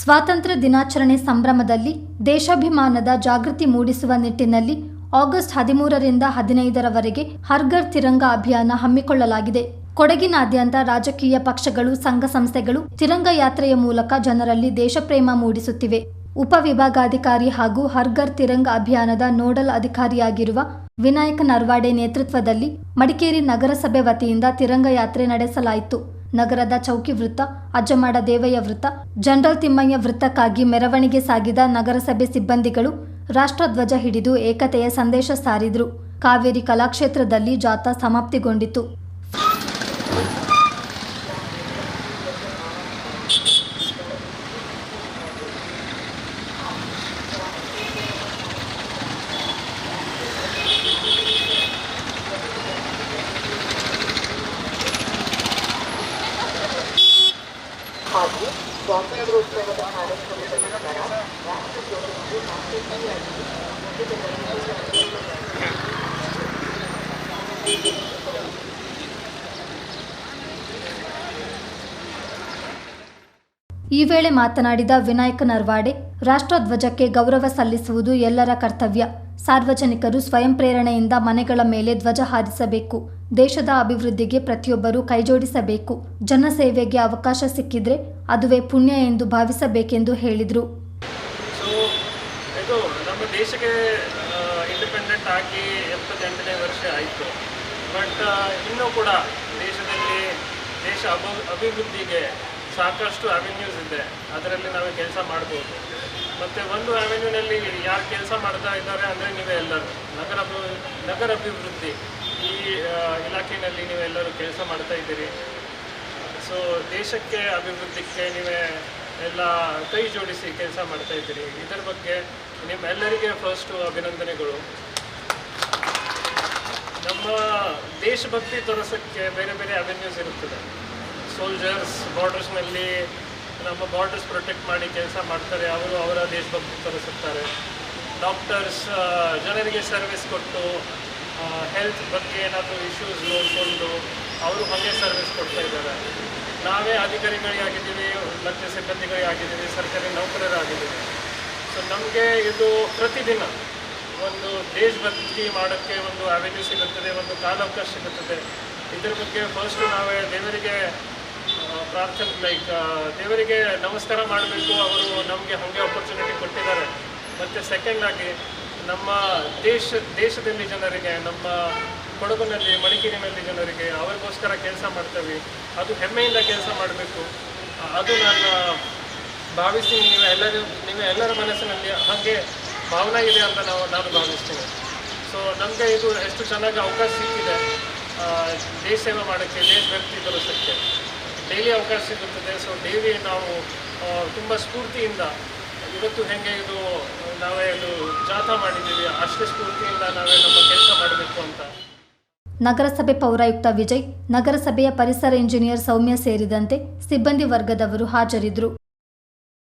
ಸ್ವಾತಂತ್ರ್ಯ ದಿನಾಚರಣೆ ಸಂಭ್ರಮದಲ್ಲಿ ದೇಶಾಭಿಮಾನದ ಜಾಗೃತಿ ಮೂಡಿಸುವ ನಿಟ್ಟಿನಲ್ಲಿ ಆಗಸ್ಟ್ ಹದಿಮೂರರಿಂದ ಹದಿನೈದರವರೆಗೆ ಹರ್ಘರ್ ತಿರಂಗ ಅಭಿಯಾನ ಹಮ್ಮಿಕೊಳ್ಳಲಾಗಿದೆ. ಕೊಡಗಿನಾದ್ಯಂತ ರಾಜಕೀಯ ಪಕ್ಷಗಳು, ಸಂಘ ಸಂಸ್ಥೆಗಳು ತಿರಂಗ ಯಾತ್ರೆಯ ಮೂಲಕ ಜನರಲ್ಲಿ ದೇಶಪ್ರೇಮ ಮೂಡಿಸುತ್ತಿವೆ. ಉಪವಿಭಾಗಾಧಿಕಾರಿ ಹಾಗೂ ಹರ್ಘರ್ ತಿರಂಗ ಅಭಿಯಾನದ ನೋಡಲ್ ಅಧಿಕಾರಿಯಾಗಿರುವ ವಿನಾಯಕ ನರ್ವಾಡೆ ನೇತೃತ್ವದಲ್ಲಿ ಮಡಿಕೇರಿ ನಗರಸಭೆ ವತಿಯಿಂದ ತಿರಂಗ ಯಾತ್ರೆ ನಡೆಸಲಾಯಿತು. ನಗರದ ಚೌಕಿ ವೃತ್ತ, ಅಜ್ಜಮಾಡ ದೇವಯ್ಯ ವೃತ್ತ, ಜನರಲ್ ತಿಮ್ಮಯ್ಯ ವೃತ್ತಕ್ಕಾಗಿ ಮೆರವಣಿಗೆ ಸಾಗಿದ ನಗರಸಭೆ ಸಿಬ್ಬಂದಿಗಳು ರಾಷ್ಟ್ರಧ್ವಜ ಹಿಡಿದು ಏಕತೆಯ ಸಂದೇಶ ಸಾರಿದ್ರು. ಕಾವೇರಿ ಕಲಾಕ್ಷೇತ್ರದಲ್ಲಿ ಜಾಥಾ ಸಮಾಪ್ತಿಗೊಂಡಿತು ಹಾಗೂ ಸ್ವಾತಂತ್ರ್ಯೋತ್ಸವದ ಕಾರ್ಯಕ್ರಮದ ಈ ವೇಳೆ ಮಾತನಾಡಿದ ವಿನಾಯಕ ನರ್ವಾಡೆ ರಾಷ್ಟ್ರಧ್ವಜಕ್ಕೆ ಗೌರವ ಸಲ್ಲಿಸುವುದು ಎಲ್ಲರ ಕರ್ತವ್ಯ. ಸಾರ್ವಜನಿಕರು ಸ್ವಯಂ ಪ್ರೇರಣೆಯಿಂದ ಮನೆಗಳ ಮೇಲೆ ಧ್ವಜ ಹಾರಿಸಬೇಕು. ದೇಶದ ಅಭಿವೃದ್ಧಿಗೆ ಪ್ರತಿಯೊಬ್ಬರೂ ಕೈಜೋಡಿಸಬೇಕು. ಜನಸೇವೆಗೆ ಅವಕಾಶ ಸಿಕ್ಕಿದ್ರೆ ಅದುವೇ ಪುಣ್ಯ ಎಂದು ಭಾವಿಸಬೇಕೆಂದು ಹೇಳಿದರು. ನಮ್ಮ ದೇಶಕ್ಕೆ ಇಂಡಿಪೆಂಡೆಂಟ್ ವರ್ಷ ಬಟ್ ಕೂಡ ದೇಶದಲ್ಲಿ ದೇಶ ಅಭಿವೃದ್ಧಿಗೆ ಸಾಕಷ್ಟು ಅವೆನ್ಯೂಸ್ ಇದೆ. ಅದರಲ್ಲಿ ನಾವು ಕೆಲಸ ಮಾಡ್ಬೋದು. ಮತ್ತು ಒಂದು ಅವೆನ್ಯೂನಲ್ಲಿ ಯಾರು ಕೆಲಸ ಮಾಡ್ತಾ ಇದ್ದಾರೆ ಅಂದರೆ ನೀವೇ ಎಲ್ಲರೂ ನಗರ ನಗರ ಅಭಿವೃದ್ಧಿ ಈ ಇಲಾಖೆಯಲ್ಲಿ ನೀವೆಲ್ಲರೂ ಕೆಲಸ ಮಾಡ್ತಾ ಇದ್ದೀರಿ. ಸೊ ದೇಶಕ್ಕೆ ಅಭಿವೃದ್ಧಿಗೆ ನೀವೇ ಎಲ್ಲ ಕೈ ಜೋಡಿಸಿ ಕೆಲಸ ಮಾಡ್ತಾ ಇದ್ದೀರಿ. ಇದರ ಬಗ್ಗೆ ನಿಮ್ಮೆಲ್ಲರಿಗೆ ಫಸ್ಟು ಅಭಿನಂದನೆಗಳು. ನಮ್ಮ ದೇಶಭಕ್ತಿ ತೋರಿಸೋಕ್ಕೆ ಬೇರೆ ಬೇರೆ ಅವೆನ್ಯೂಸ್ ಇರುತ್ತದೆ. ಸೋಲ್ಜರ್ಸ್ ಬಾರ್ಡರ್ಸ್ನಲ್ಲಿ ನಮ್ಮ ಬಾರ್ಡರ್ಸ್ ಪ್ರೊಟೆಕ್ಟ್ ಮಾಡಿ ಕೆಲಸ ಮಾಡ್ತಾರೆ, ಅವರು ಅವರ ದೇಶಭಕ್ತಿ ತೋರಿಸುತ್ತಾರೆ. ಡಾಕ್ಟರ್ಸ್ ಜನರಿಗೆ ಸರ್ವಿಸ್ ಕೊಟ್ಟು ಹೆಲ್ತ್ ಬಗ್ಗೆ ಏನಾದರೂ ಇಶ್ಯೂಸ್ ನೋಡಿಕೊಂಡು ಅವರು ಹಾಗೆ ಸರ್ವಿಸ್ ಕೊಡ್ತಾ ಇದ್ದಾರೆ. ನಾವೇ ಅಧಿಕಾರಿಗಳಿಗಾಗಿದ್ದೀವಿ ಮತ್ತು ಸಿಬ್ಬಂದಿಗಳಿಗಾಗಿದ್ದೀವಿ ಸರ್ಕಾರಿ ನೌಕರರಾಗಿದ್ದೀವಿ ಸೊ ನಮಗೆ ಇದು ಪ್ರತಿದಿನ ಒಂದು ದೇಶಭಕ್ತಿ ಮಾಡೋಕ್ಕೆ ಒಂದು ಅವೆನ್ಯೂ ಸಿಗುತ್ತದೆ, ಒಂದು ಕಾಲಾವಕಾಶ ಸಿಗುತ್ತದೆ. ಇದ್ರ ಬಗ್ಗೆ ಫಸ್ಟು ನಾವೇ ದೇವರಿಗೆ ಪ್ರಾರ್ಥನೆ ಲೈಕ್ ದೇವರಿಗೆ ನಮಸ್ಕಾರ ಮಾಡಬೇಕು. ಅವರು ನಮಗೆ ಹಾಗೆ ಆಪರ್ಚುನಿಟಿ ಕೊಟ್ಟಿದ್ದಾರೆ. ಮತ್ತು ಸೆಕೆಂಡ್ ಆಗಿ ನಮ್ಮ ದೇಶ, ದೇಶದಲ್ಲಿ ಜನರಿಗೆ, ನಮ್ಮ ಕೊಡಗಿನಲ್ಲಿ, ಮಡಿಕೇರಿನಲ್ಲಿ ಜನರಿಗೆ ಅವರಿಗೋಸ್ಕರ ಕೆಲಸ ಮಾಡ್ತೇವೆ. ಅದು ಹೆಮ್ಮೆಯಿಂದ ಕೆಲಸ ಮಾಡಬೇಕು. ಅದು ನನ್ನ ಭಾವಿಸಿ ನೀವು ಎಲ್ಲರೂ, ನೀವು ಎಲ್ಲರ ಮನಸ್ಸಿನಲ್ಲಿ ಹಾಗೆ ಭಾವನೆ ಇದೆ ಅಂತ ನಾವು, ನಾನು ಭಾವಿಸ್ತೀನಿ. ಸೊ ನಮಗೆ ಇದು ಎಷ್ಟು ಚೆನ್ನಾಗಿ ಅವಕಾಶ ಸಿಕ್ಕಿದೆ. ದೇಶ ಸೇವೆ ಮಾಡೋಕ್ಕೆ ದೇಶ ದೇಶಭಕ್ತಿ ತೋರಿಸೋಕ್ಕೆ. ಡೈಲಿ ಅವಕಾಶ ಸಿಗುತ್ತದೆ. ಸೊ ಡೈಲಿ ನಾವು ತುಂಬ ಸ್ಫೂರ್ತಿಯಿಂದ, ಇವತ್ತು ಹೆಂಗೆ ಇದು, ನಾವೇ ಇದು ಜಾಥಾ ಮಾಡಿದ್ದೀವಿ, ಅಷ್ಟೇ ಸ್ಫೂರ್ತಿಯಿಂದ ನಾವೇ ನಮ್ಮ ಕೆಲಸ ಮಾಡಬೇಕು ಅಂತ. ನಗರಸಭೆ ಪೌರಾಯುಕ್ತ ವಿಜಯ್, ನಗರಸಭೆಯ ಪರಿಸರ ಇಂಜಿನಿಯರ್ ಸೌಮ್ಯ ಸೇರಿದಂತೆ ಸಿಬ್ಬಂದಿ ವರ್ಗದವರು ಹಾಜರಿದ್ದರು.